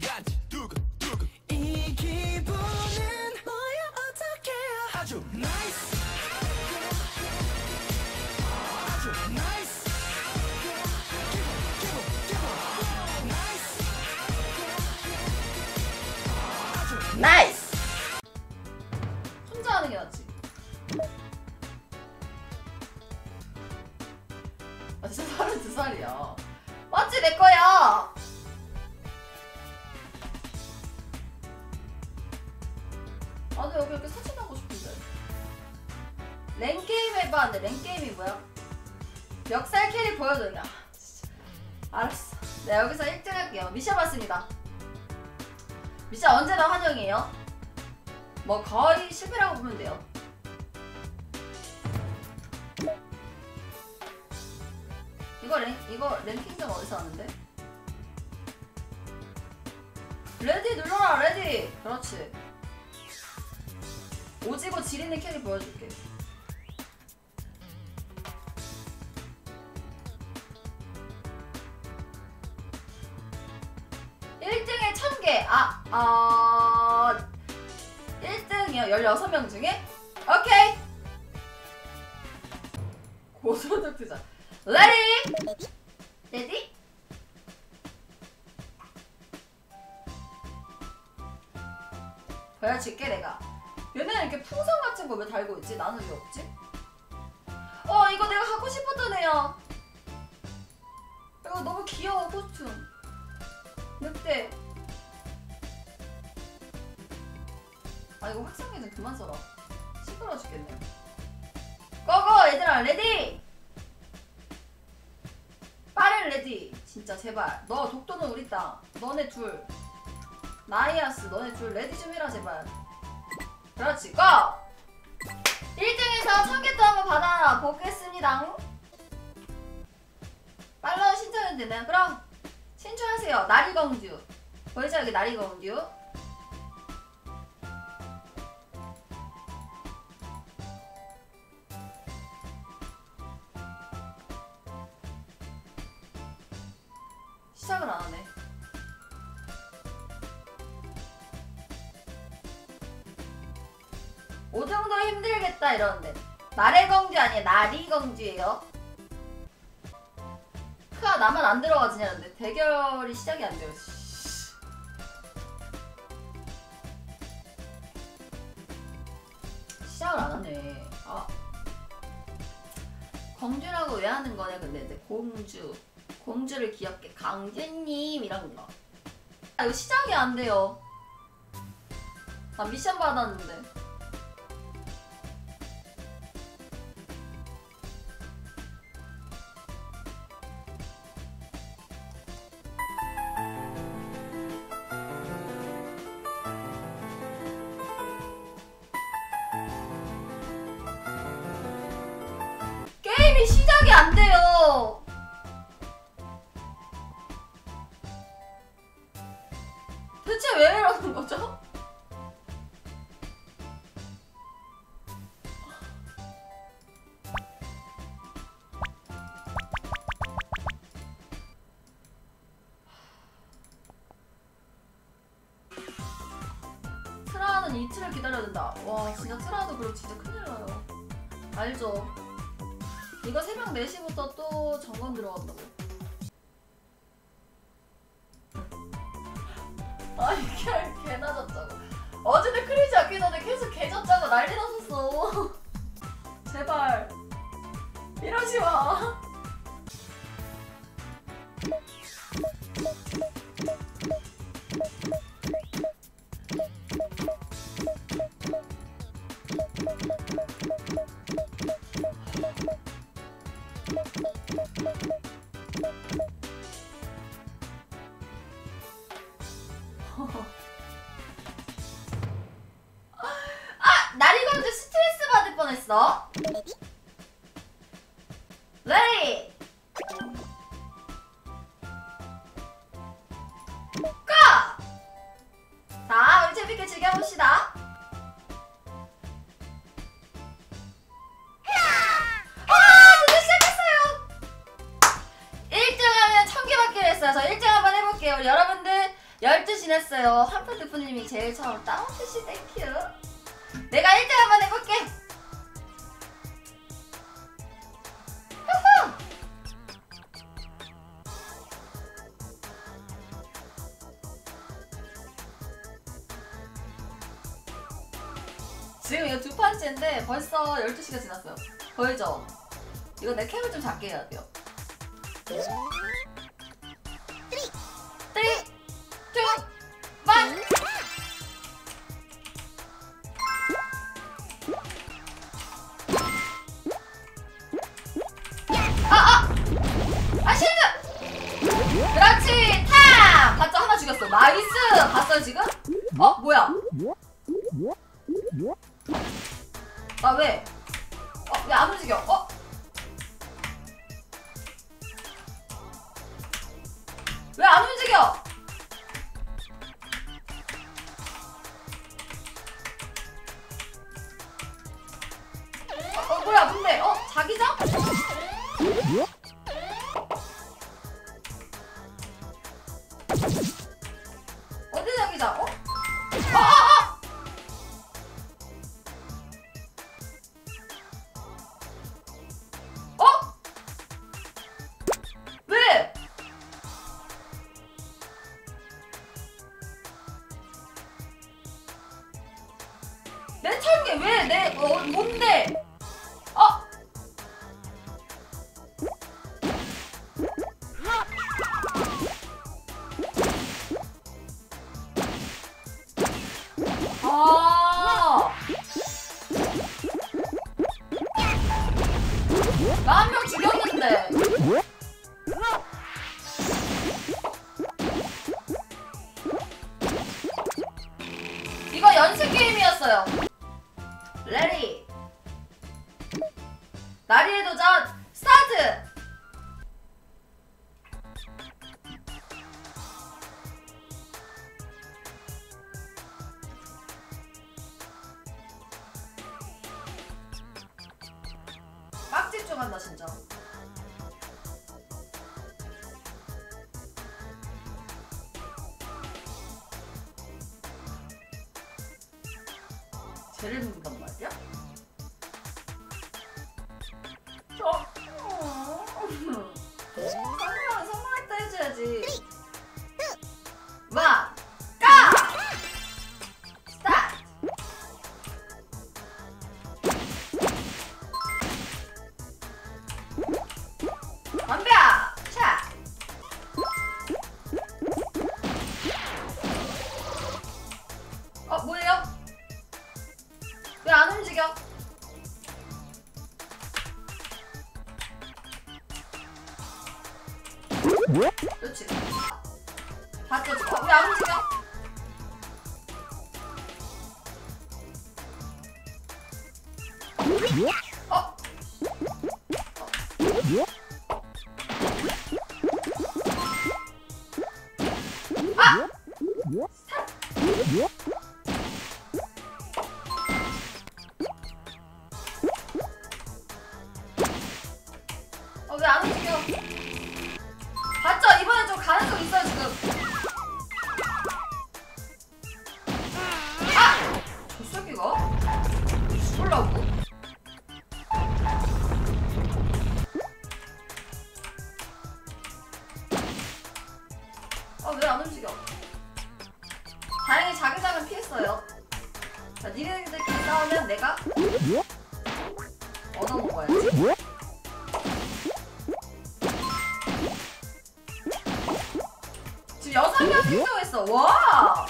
이 랭게임 해봤는데, 랭게임이 뭐야? 멱살 캐리 진짜. 알았어. 네, 여기서 1등 할게요. 미션 받습니다. 미션 언제나 환영이에요. 뭐 거의 실패라고 보면 돼요. 이거 랭 이거 랭킹점 어디서 하는데? 레디 눌러라 레디. 그렇지. 오지고 지리는 캐리 보여줄게. 아, 어... 1등이요. 16명 중에? 오케이. 고소득 투자. 레디? 레디? 보여줄게 내가. 얘네는 이렇게 풍선 같은 거 왜 달고 있지? 나는 왜 없지? 어 이거 내가 갖고 싶었던 애야. 이거 너무 귀여워 코스튬. 늑대. 아 이거 좀 그만 써라. 시끄러워 죽겠네. 고고 얘들아 레디. 빠른 레디. 진짜 제발. 너 독도는 우리 땅. 너네 둘. 나이아스 너네 둘 레디 좀 해라 제발. 그렇지 고! 1등에서 청계도 한번 받아 보겠습니다. 팔로우 신청해도 되나요? 그럼 신청하세요. 나리공주. 보이죠 여기 나리공주. 시작을 안 하네. 오 정도 힘들겠다 이러는데 나래 공주 아니에요 나리 공주예요. 크아 나만 안 들어가지냐는데 대결이 시작이 안 돼요. 씨. 시작을 안 하네. 아 공주라고 왜 하는 거냐 근데 이제 공주 공주를 귀엽게 강주님 이런 거. 아 이거 시작이 안 돼요. 나 미션 받았는데. 게임이 시작이 안 돼요. 이틀을 기다려야 된다. 와, 진짜 트라도 그럼 진짜 큰일 나요. 알죠? 이거 새벽 4시부터 또 점검 들어간다고. 아, 이게 개나 졌자고. 어제도 크리지 않기 전에 계속 개 졌자고 난리 났었어. 제발. 이러지 마. 됐어 레디 고! 자 우리 재밌게 즐겨봅시다 아, 저 1등 한번 해볼게요. 여러분들 12 지났어요. 한편 루프님이 제일 처음 다운씨씨 땡큐. 내가 1등 한번 해볼게. 지금 이거 두 판째인데 벌써 12시가 지났어요. 보이죠? 이거 내 캠을 좀 작게 해야 돼요. 내 어, 뭔데? 어? 아. 나한명 죽였는데. 이거 연습 게임이었어요. 레디. 나리의 도전 스타트! 빡 집중한다 진짜 쟤를 봅니다 밖에 찍어. 우리 안 움직여. Yeah. 한 명이 성공했어. 와!